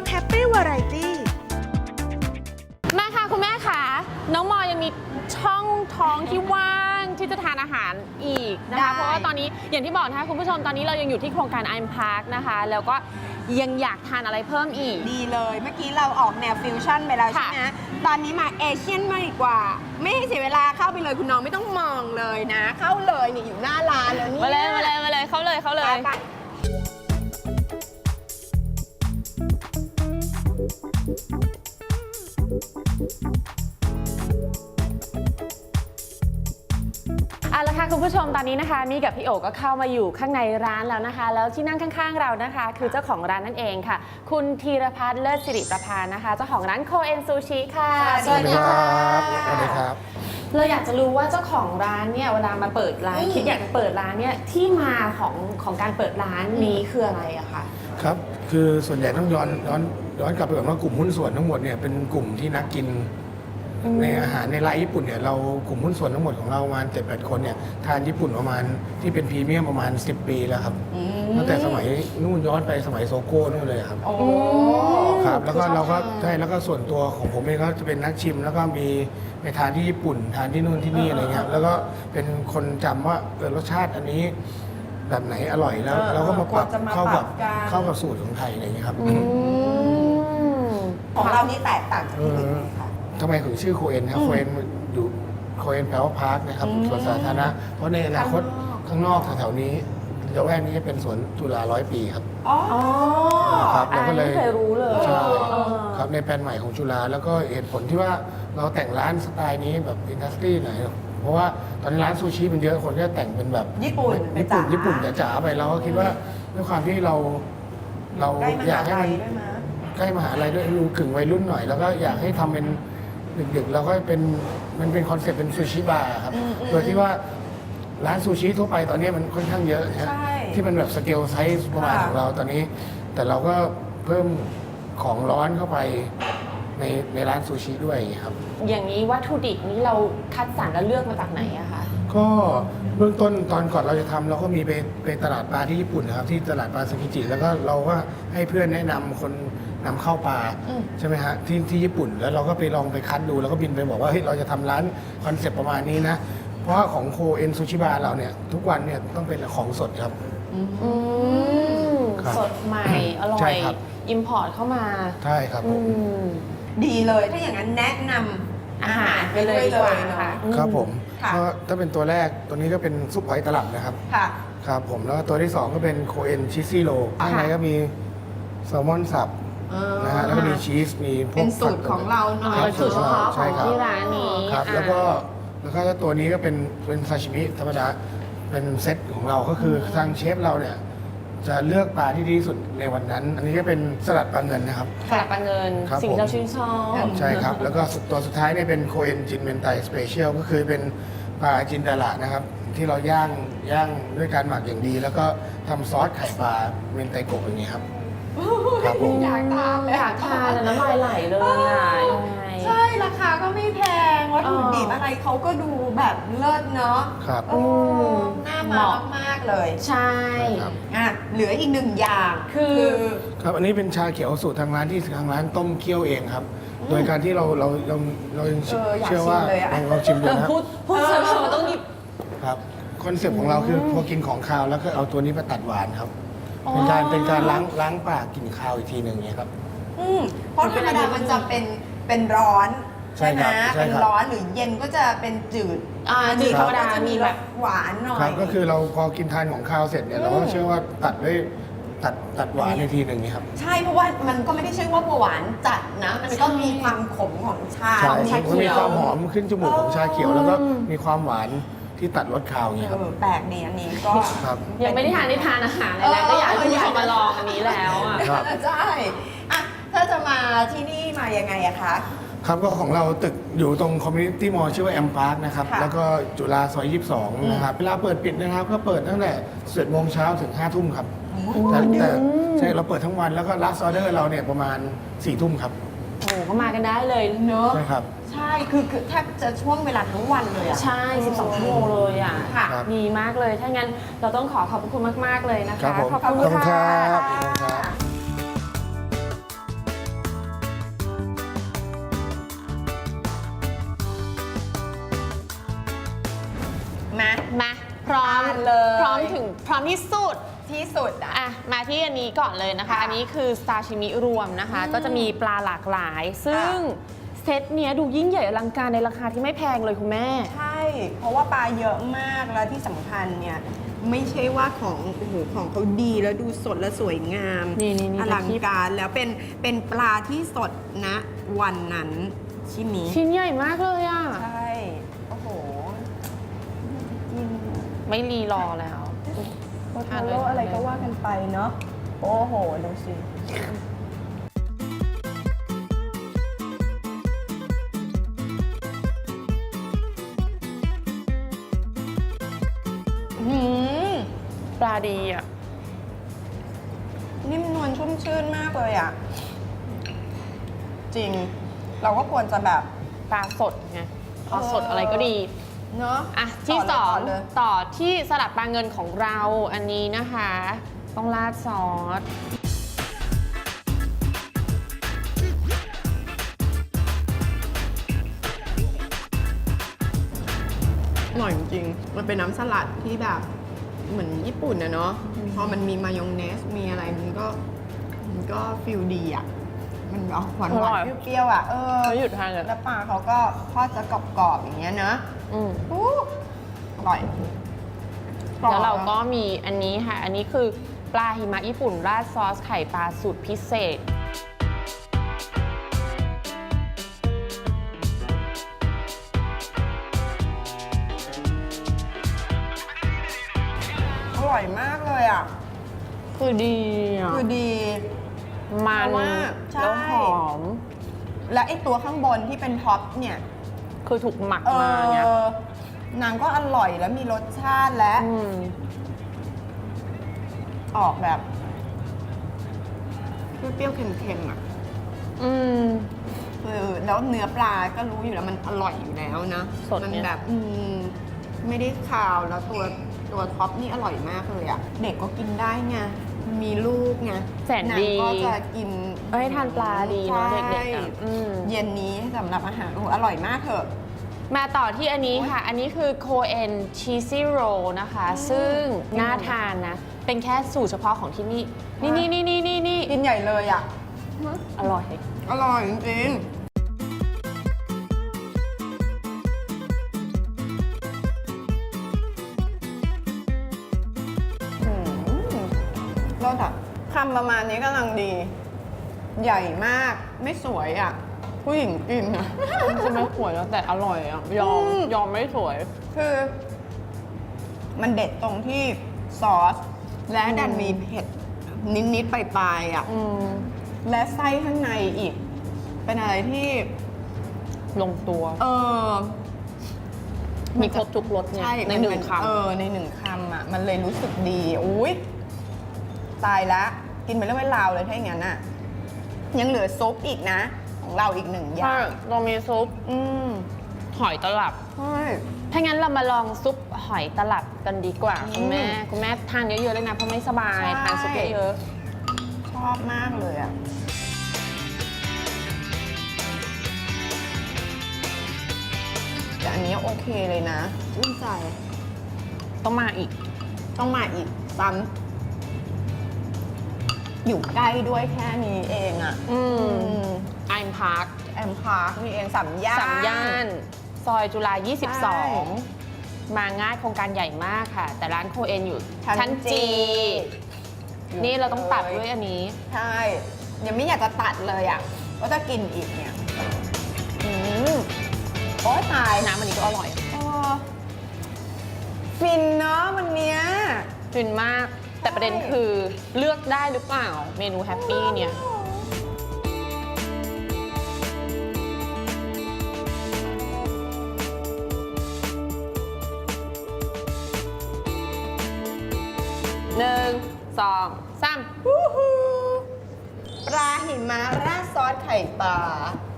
ง Happy Variety มาค่ะคุณแม่ค่ะ น้องมอยังมีช่องท้องที่ว่างที่จะทานอาหารอีกนะได้คะ เพราะว่าตอนนี้อย่างที่บอกนะคะคุณผู้ชมตอนนี้เรายังอยู่ที่โครงการ i m Park นะคะ แล้วก็ยังอยากทานอะไรเพิ่มอีก ดีเลยเมื่อกี้เราออกแนวฟิวชั่นไปแล้วค่ะใช่ไหมตอนนี้มาเอเชียนมากดีกว่า ไม่ให้เสียเวลาเข้าไปเลยคุณน้องไม่ต้องมองเลยนะ เข้าเลยนี่อยู่หน้าร้านแล้วนี่มาเลยมาเลยมาเลยเขาเลยเขาเลย เอาละค่ะคุณผู้ชมตอนนี้นะคะนี่กับพี่โอก็เข้ามาอยู่ข้างในร้านแล้วนะคะ แล้วที่นั่งข้างๆเรานะคะ คือเจ้าของร้านนั่นเองค่ะ คุณธีรพัฒน์เลิศสิริประพานะคะ เจ้าของร้านโคเอนซูชิค่ะสวัสดีค่ะสวัสดีครับ เราอยากจะรู้ว่าเจ้าของร้านเนี่ยเวลามาเปิดร้านอืมคิดอยากจะเปิดร้านเนี่ยที่มาของของการเปิดร้านนี้คืออะไรอะคะครับ คือส่วนใหญ่ต้องย้อนย้อน ย้อนกลับไปก่อนว่ากลุ่มหุ้นส่วนทั้งหมดเนี่ยเป็นกลุ่มที่นักกินอืมในอาหารในรายญี่ปุ่นเนี่ยเรากลุ่มหุ้นส่วนทั้งหมดของเราประมาณเจ็ดแปดคนเนี่ยทานญี่ปุ่นประมาณที่เป็นพรีเมียมประมาณ 10 ปีแล้วครับอืมตั้งแต่สมัยนู่นย้อนไปสมัยโซโก้นู่นเลยครับ โอ้ครับแล้วก็คือชอบเราก็ทานใช่แล้วก็ส่วนตัวของผมเองก็จะเป็นนักชิม แล้วก็มีไปทานที่ญี่ปุ่น ทานที่นู่นที่นี่อะไรเงี้ยแล้วก็เป็นคนจำว่าเออรสชาติอันนี้ แบบไหนอร่อยแล้ว เออเราก็มาปรับกว่าจะมาเข้ากับปรับกัน เข้ากับสูตรของไทยอะไรเงี้ยครับ อืม ของเรานี่แตกต่างจากที่อื่นไหมคะ ทำไมถึงชื่อโคเอนครับอืมโคเอนอยู่โคเอนแปลว่าพาร์คนะครับอืมสวนสาธารณะเพราะในอนาคตข้างนอกแถวๆนี้ละแวกนี้จะเป็นสวนจุฬาร้อยปีครับ อ๋อครับอันเราก็นี้เลยไม่เคยรู้เลยใช่เออ ครับในแผนใหม่ของจุฬาแล้วก็เหตุผลที่ว่าเราแต่งร้านสไตล์นี้แบบอินดัสทรีหน่อยเพราะว่าตอนนี้ร้านซูชิมันเยอะคนก็แต่งเป็นแบบญี่ปุ่นญี่ปุ่นจ๋าญี่ปุ่นจ๋าๆไปเราก็คิดว่าด้วยความที่เราเราใกล้มอยาหากให้ลัมัยนด้วยมั้ย ใกล้มหาลัยด้วยดูกึ่งวัยรุ่นหน่อย แล้วก็อยากให้ทำเป็นดึกๆแล้วก็เป็นมันเป็นคอนเซ็ปต์เป็นซูชิบาร์ครับอืมอืมโดยที่ว่าร้านซูชิทั่วไปตอนนี้มันค่อนข้างเยอะนะฮะใช่ที่มันแบบสเกลไซส์ประมาณค่ะของเราตอนนี้ แต่เราก็เพิ่มของร้อนเข้าไปในในร้านซูชิด้วยอย่างเงี้ยครับ อย่างนี้วัตถุดิบนี้เราคัดสรรและเลือกมาจากไหนอะคะก็ เบื้องต้นตอนก่อนเราจะทำเราก็มีไปไปตลาดปลาที่ญี่ปุ่นนะครับที่ตลาดปลาสกิจิแล้วก็เราก็ให้เพื่อนแนะนำคนนำเข้าปลาอืมใช่ไหมฮะที่ที่ญี่ปุ่นแล้วเราก็ไปลองไปคัดดูแล้วก็บินไปบอกว่าเฮ้ยเราจะทำร้านคอนเซ็ปต์ประมาณนี้นะ เพราะว่าของโคเอ็นซูชิบาเราเนี่ยทุกวันเนี่ยต้องเป็นของสดครับอืมครับสดใหม่อร่อใช่ยครับอิมพอร์ตเข้ามาใช่ครับผอืมมดีเลยถ้าอย่างนั้นแนะนำอาหารไปเลยดีกว่าค่ะเนาะครับผม ค่ะก็ถ้าเป็นตัวแรกตัวนี้ก็เป็นซุปหอยตลับนะครับ ค่ะ ครับผมแล้วก็ตัวที่สองก็เป็นโคเอ็นชิซี่โลข้างในก็มีแซลมอนสับนะฮะแล้วก็มีชีสมีพวเป็กนสูตรของเราหน่อคยรับสูตรเฉพาะขใช่องครับ ที่ร้านนี้ครับอะแล้วก็แล้วก็ตัวนี้ก็เป็นเป็นซาชิมิธรรมดาเป็นเซตของเราก็คือทางเชฟเราเนี่ย จะเลือกปลาที่ดีที่สุดในวันนั้น อันนี้ก็เป็นสลัดปลาเงินนะครับ สลับปลาเงิน ครับสิ่งผมที่เราชื่นชอบใช่ครับ แล้วก็ตัวสุดท้ายเนี่ยเป็นโคเอนจินเมนไตสเปเชียลก็คือเป็นปลาจินดาละนะครับ ที่เราย่างย่างด้วยการหมักอย่างดี แล้วก็ทำซอสไข่ปลาเมนไตโกะอย่างนี้ครับครับผม อยากทานเลย อยากทานแต่น้ำลายไหลเลยอะยังไง ใช่ ราคาก็ไม่แพงวัตถุดิบเออออะไร เขาก็ดูแบบเลิศเนาะครับโอ้น่าเหมามาะ มากๆเลยใช่ ครับ อะเหลืออีกหนึ่งอย่างคือ ครับอันนี้เป็นชาเขียวสูตรทางร้านที่ทางร้านต้มเคี่ยวเองครับ โดยการที่เราเราเราเรายังเอออยากเชื่อว่าชิมเลยอะลองลองชิมดูเออนะครับพูดพูดเสมอต้องหยิบ ครับคอนเซ็ปต์ของเราคือพอกินของคาวแล้วก็เอาตัวนี้มาตัดหวานครับอ๋อเป็นการเป็นการล้างล้างปากกินคาวอีกทีหนึ่งเนี่ยครับ อืมเพราะธรรมดามันจะเป็นเป็นร้อน ใช่ใช่ไหมครับใช่เป็นครับร้อนหรือเย็นก็จะเป็นจืดอ่าจืดธรรมดาก็จะมีมีแบแบบ บหวานหน่อย ครับก็คือเราพอกินทานของคาวเสร็จเนี่ยเราก็เชื่อว่าตัดด้วยตัดตัดหวานในทีหนึ่งเนี่ยครับ ใช่เพราะว่ามันก็ไม่ได้ใช่ว่าหวานจัดนะ มันก็มีความขมของชาใช่ของชามันเขีมียวความหอมขึ้นจมูกของชาเขียวแล้วก็มีความหวานที่ตัดรสคาวอย่างเงี้ยครับเออแปลกดีอันนี้ก็ ครับ ยังไม่ได้ทานได้ทานอาหารเลยนะก็อยากให้คุณผู้ชมมาลองอันนี้แล้วอะ ครับ ใช่อะถ้าจะมาที่นี่มายังไงอะคะ ครับก็ของเราตึกอยู่ตรงคอมมิ n นิตี้มอลชื่อว่าแอมพาร์คนะครับ ค่ะแล้วก็จุฬาซอย 22 นะครับ เวลาเปิดปิดนะครับ ก็เปิดตั้งแต่11โมงเช้าถึง 5 ทุ่มครับแต่แต่ใช่เราเปิดทั้งวันแล้วก็ last order เราเนี่ยประมาณ 4 ทุ่มครับโอ้โหก็มากันได้เลยเนอะ ใช่ครับ ใช่คือคือแทบจะช่วงเวลาทั้งวันเลยอะ ใช่ 12 ชั่วโมงเลยอะค่ะครับดีมากเลย ถ้างั้นเราต้องขอขอบพระคุณมาก ๆ เลยนะครัคะ บผมขอบขอบคุคุณณค่ะครับขอบคุณครับ เลย พร้อมถึงพร้อมที่สุด ที่สุดอะ อะมาที่อันนี้ก่อนเลยนะคะ ค่ะอันนี้คือซาชิมิรวมนะคะอืมก็จะมีปลาหลากหลาย ซึ่งเซตเนี้ยดูยิ่งใหญ่อลังการในราคาที่ไม่แพงเลยคุณแม่ ใช่ เพราะว่าปลาเยอะมากแล้วที่สำคัญเนี่ย ไม่ใช่ว่าของโอ้โหของเขาดีแล้วดูสดและสวยงามนี่นี่นี่ อลังการแล้วเป็นเป็นปลาที่สดนะวันนั้นชิ้นนี้ ชิ้นใหญ่มากเลยอะ ใช่ ไม่รีรอแล้วโอทาโร่อะไรก็ว่ากันไปเนาะ โอ้โห ดูสิ หืมปลาดีอะ นิ่มนวลชุ่มชื่นมากเลยอะ จริง เราก็ควรจะแบบ ปลาสดไงปลาสดอะไรก็ดี เนาะ อะที่ต่สองเลย ต่อที่สลัดปลาเงินของเราอันนี้นะคะ ต้องราดซอสอร่อยจริงๆมันเป็นน้ำสลัดที่แบบเหมือนญี่ปุ่นนะเนาะ พอมันมีมายองเนส มีอะไรมันก็ มันก็ฟิลดีอะ มันออกหวานหวานๆเปรี้ยวๆอะ เออ ไม่หยุดทานเลย แล้วปลาเขาก็ทอดจะกรอบๆอย่างเงี้ยเนอะ อืมอู้อร่อยแล้วเราก็มีอันนี้ค่ะ อันนี้คือปลาหิมะญี่ปุ่นราดซอสไข่ปลาสูตรพิเศษ อร่อยมากเลยอะ คือดีอะคือดี มันเพราะว่าใช่แล้วหอม และไอตัวข้างบนที่เป็นท็อปเนี่ย คือถูกหมักเอมาไงอนางก็อร่อยแล้วมีรสชาติและอืมออกแบบเปรี้ยวๆเค็มๆอะอืม คือแล้วเนื้อปลาก็รู้อยู่แล้วมันอร่อยอยู่แล้วนะสดมันเนี่ยแบบอืมไม่ได้คาวแล้วตัวตัวท็อปนี่อร่อยมากเลยอะเด็กก็กินได้ไงมีลูกไงแสนดีางก็จะกิน เอ้ยทานปลาดีเนาะใช่เด็กๆอะอืม เย็นนี้สำหรับอาหารโอ้โหอร่อยมากเถอะ มาต่อที่อันนี้ค่ะ อันนี้คือโคเอนชีซี่โรนะคะ ซึ่งน่าทานนะ เป็นแค่สูตรเฉพาะของที่นี่ นี่นี่นี่นี่นี่นี่กินใหญ่เลยอะอร่อย อร่อยจริงๆอืมรสอะคำประมาณนี้กำลังดี ใหญ่มากไม่สวยอะ ผู้หญิงกินอะจะไม่สวยแล้วแต่อร่อยอะยอมอืม ยอมไม่สวย คือ มันเด็ดตรงที่ซอส และดันมีเผ็ด นิด ๆ ปลาย ๆ อะ อืมและไส้ข้างในอีก เป็นอะไรที่ ลงตัว เออมีครบทุกรสเนี่ยใช่ในมัหนึ่งเป็คำ เออ ในหนึ่งคำอะ มันเลยรู้สึกดี อุ้ยตายละ กินไปเรื่องเวลาวเลยถ้าอย่างนั้นอะ ยังเหลือซุปอีกนะ ของเราอีกหนึ่งอย่าใช่งเรามีซุปอืมหอยตลับ ใช่ ถ้างั้นเรามาลองซุปหอยตลับกันดีกว่าอืมคุณแม่คุณแม่ทานเยอะๆเลยนะเพราะไม่สบายใช่ ทานซุปเยอะชอบมากเลยอะ แต่อันนี้โอเคเลยนะชื่นใจ ๆต้องมาอีก ต้องมาอีกซ้ำอยู่ใกล้ด้วยแค่นี้เองอะอืม อืม ไอมพาร์คแอมพาร์คนี่เองสามย่าน สามย่าน ซอยจุฬา ใช่22 มาง่ายโครงการใหญ่มากค่ะ แต่ร้านโคเอนอยู่ชั้นชั้นจีจีนี่เราต้องตัดด้วยอันนี้ ใช่ยังไม่อยากจะตัดเลยอะก็จะกินอีกเนี่ยอืมโอ้ยตายน้ำอันนี้ก็อร่อยเออฟินเนาะวันเนี้ย ฟินมาก แต่ประเด็นคือเลือกได้หรือเปล่า เมนูแฮปปี้เนี่ยห สองสามวู้ฮู้ปลาหิมะราดซอสไข่ปลา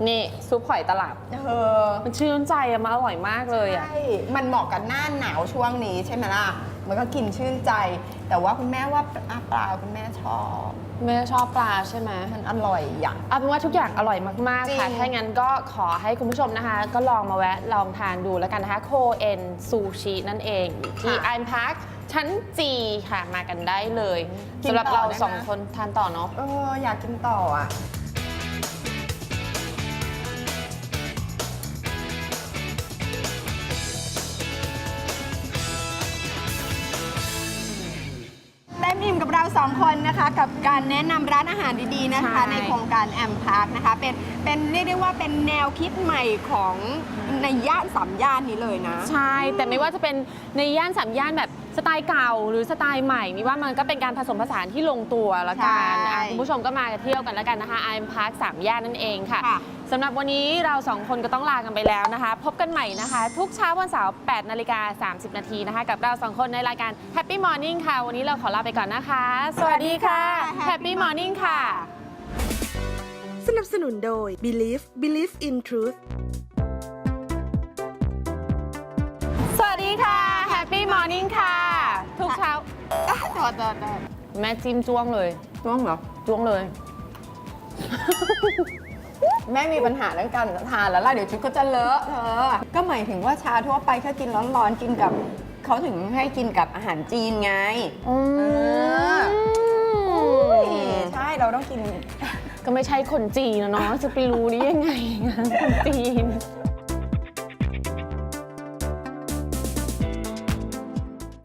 นี่ซุปหอยตลับ เออ มันชื่นใจอะมันอร่อยมากเลยอะใช่ มันเหมาะกับหน้าหนาวช่วงนี้ใช่ไหมล่ะ มันก็กินชื่นใจ แต่ว่าคุณแม่ว่าปลาปลาคุณแม่ชอบ แม่ชอบปลาใช่ไหม มันอร่อยอย่าง เอาเป็นว่าทุกอย่างอร่อยมากๆค่ะจริงถ้างั้นก็ขอให้คุณผู้ชมนะคะ ก็ลองมาแวะลองทานดูแล้วกันนะคะ โคเอ็นซูชินั่นเองอยู่ที่ไอ m พาร์คชั้นจีค่ะ มากันได้เลยสำหรับเราสองคนทานต่อเนาะ เอออยากกินต่ออะ อิ่มกับเราสองคนนะคะกับการแนะนำร้านอาหารดีๆนะคะ ใช่ในโครงการแอมพาร์คนะคะเป็นเป็นเรียกได้ว่าเป็นแนวคิดใหม่ของในย่านสามย่านนี้เลยนะ ใช่ แต่ไม่ว่าจะเป็นในย่านสามย่านแบบ สไตล์เก่าหรือสไตล์ใหม่มีว่ามันก็เป็นการผสมผสานที่ลงตัวแล้วกันใช่อะคุณผู้ชมก็มาเที่ยวกันแล้วกันนะคะไอ m พาร์คสามย่านนั่นเองค่ะค่ะ สำหรับวันนี้เราสองคนก็ต้องลากันไปแล้วนะคะ พบกันใหม่นะคะ ทุกเช้าวันเสาร์8นาฬิกา30 นาทีนะคะ กับเราสองคนในรายการ Happy Morning ค่ะ วันนี้เราขอลาไปก่อนนะคะ สวัสดีค่ะ Happy Morning ค่ะ สนับสนุนโดย Believe Believe in Truth ต่อต่อต่อแม่จิ้มจ้วงเลยช่วงเหรอ จ้วงเลย แม่มีปัญหาเรื่องการทานแล้วล่ะเดี๋ยวชุดก็จะเลอะเธอ ก็หมายถึงว่าชาทั่วไปถ้ากินร้อนๆกินกับเขาถึงให้กินกับอาหารจีนไงอืมอุ้ยใช่เราต้องกิน ก็ไม่ใช่คนจีนนะเนาะจะไปรู้ได้ยังไงคนจีน